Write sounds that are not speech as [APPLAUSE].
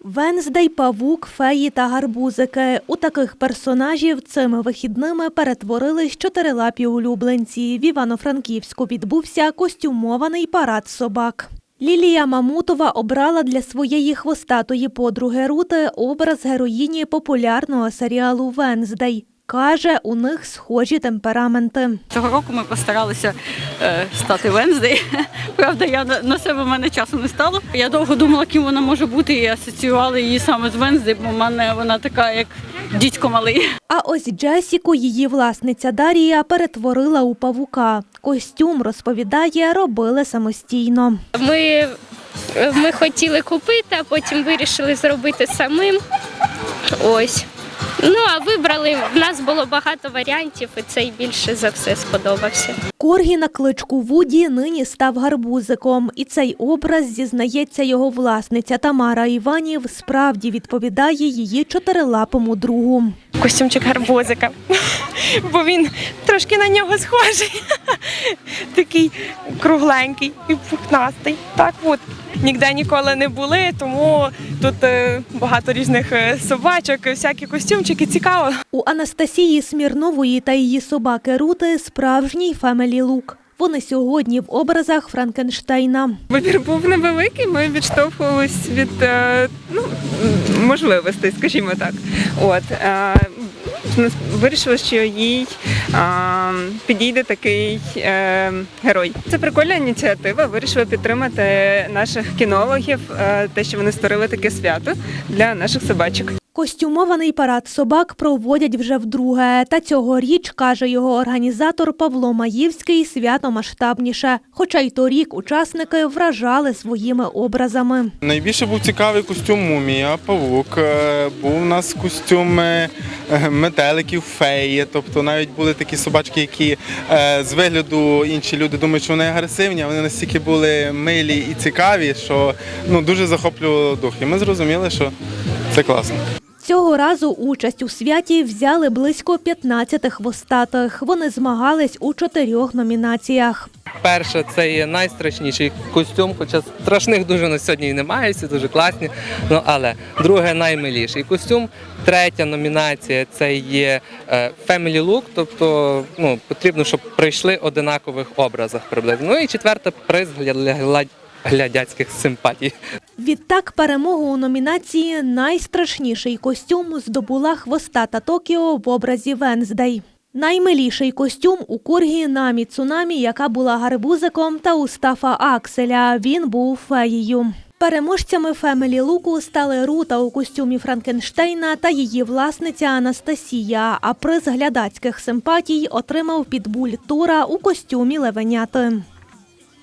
Венздей, павук, феї та гарбузики. У таких персонажів цими вихідними перетворились чотирилапі улюбленці. В Івано-Франківську відбувся костюмований парад собак. Лілія Мамутова обрала для своєї хвостатої подруги Рути образ героїні популярного серіалу Венздей. Каже, у них схожі темпераменти. Цього року ми постаралися е, стати Венздей. [LAUGHS] Правда, я на, себе в мене часу не стало. Я довго думала, ким вона може бути, і асоціювала її саме з Венздей, бо в мене вона така, як дідько малий. А ось Джесіку її власниця Дарія перетворила у павука. Костюм, розповідає, робили самостійно. Ми, ми хотіли купити, а потім вирішили зробити самим. Ось. Ну, а вибрали, в нас було багато варіантів, і цей більше за все сподобався. Коргі на кличку Вуді нині став гарбузиком, і цей образ, зізнається його власниця Тамара Іванів, справді відповідає її чотирилапому другу. костюмчик гарбузика, бо він трошки на нього схожий. Такий кругленький і пухнастий. Так от. Ніде ніколи не були, тому тут е, багато різних е, собачок, всякі костюмчики, цікаво. У Анастасії Смірнової та її собаки Рути справжній фемелі лук. Вони сьогодні в образах Франкенштейна. Вибір був невеликий. Ми відштовхувались від е, ну, можливостей, скажімо так. От ми вирішили, що їй а, підійде такий е, герой. Це прикольна ініціатива. Вирішила підтримати наших кінологів, е, те, що вони створили таке свято для наших собачок. Костюмований парад собак проводять вже вдруге. Та цьогоріч, каже його організатор Павло Маївський, свято масштабніше. Хоча й торік учасники вражали своїми образами. Найбільше був цікавий костюм мумія, павук. е, Був у нас костюм е, е, метеликів, феї. Тобто навіть були такі собачки, які з вигляду інші люди думають, що вони агресивні, а вони настільки були милі і цікаві, що ну, дуже захоплювало дух. І ми зрозуміли, що це класно. Цього разу участь у святі взяли близько 15 хвостатих. Вони змагались у чотирьох номінаціях. Перше, це є найстрашніший костюм, хоча страшних дуже на сьогодні немає, всі дуже класні. Ну але друге наймиліший костюм. Третя номінація це є е, Family Look, тобто ну, потрібно, щоб прийшли одинакових образах приблизно. Ну і четверта приз глядяцьких симпатій. Відтак перемогу у номінації Найстрашніший костюм здобула хвостата Токіо в образі Венздей. Наймиліший костюм у Коргі Намі Цунамі, яка була гарбузиком, та у Стафа Акселя. Він був феєю. Переможцями Фемелі Луку стали Рута у костюмі Франкенштейна та її власниця Анастасія. А приз глядацьких симпатій отримав підбуль Тура у костюмі Левеняти.